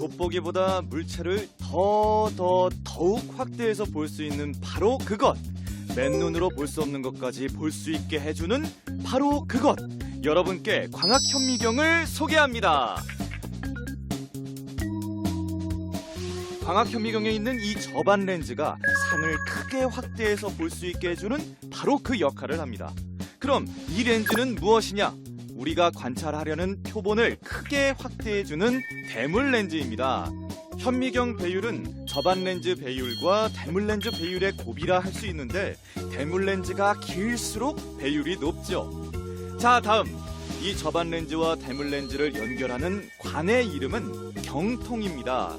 돋보기보다 물체를 더, 더, 더욱 확대해서 볼 수 있는 바로 그것. 맨눈으로 볼 수 없는 것까지 볼 수 있게 해주는 바로 그것. 여러분께 광학 현미경을 소개합니다. 광학 현미경에 있는 이 저반 렌즈가 상을 크게 확대해서 볼 수 있게 해주는 바로 그 역할을 합니다. 그럼 이 렌즈는 무엇이냐? 우리가 관찰하려는 표본을 크게 확대해주는 대물 렌즈입니다. 현미경 배율은 저반 렌즈 배율과 대물 렌즈 배율의 곱이라 할 수 있는데 대물 렌즈가 길수록 배율이 높죠. 자, 다음 이 저반 렌즈와 대물 렌즈를 연결하는 관의 이름은 경통입니다.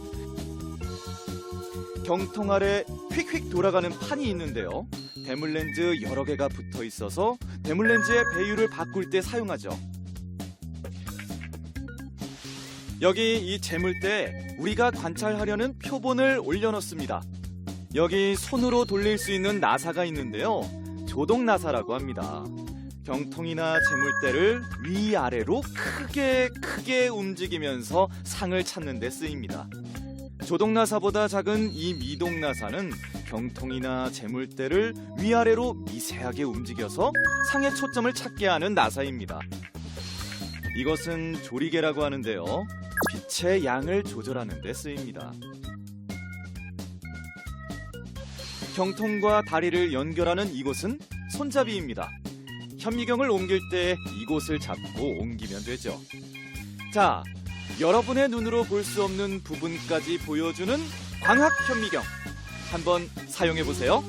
경통 아래 휙휙 돌아가는 판이 있는데요. 대물 렌즈 여러 개가 붙어 있어서 대물 렌즈의 배율을 바꿀 때 사용하죠. 여기 이 재물대에 우리가 관찰하려는 표본을 올려놓습니다. 여기 손으로 돌릴 수 있는 나사가 있는데요. 조동 나사라고 합니다. 경통이나 재물대를 위아래로 크게 크게 움직이면서 상을 찾는 데 쓰입니다. 조동나사보다 작은 이 미동나사는 경통이나 재물대를 위아래로 미세하게 움직여서 상의 초점을 찾게 하는 나사입니다. 이것은 조리개라고 하는데요. 빛의 양을 조절하는 데 쓰입니다. 경통과 다리를 연결하는 이곳은 손잡이입니다. 현미경을 옮길 때 이곳을 잡고 옮기면 되죠. 자, 여러분의 눈으로 볼 수 없는 부분까지 보여주는 광학 현미경. 한번 사용해 보세요.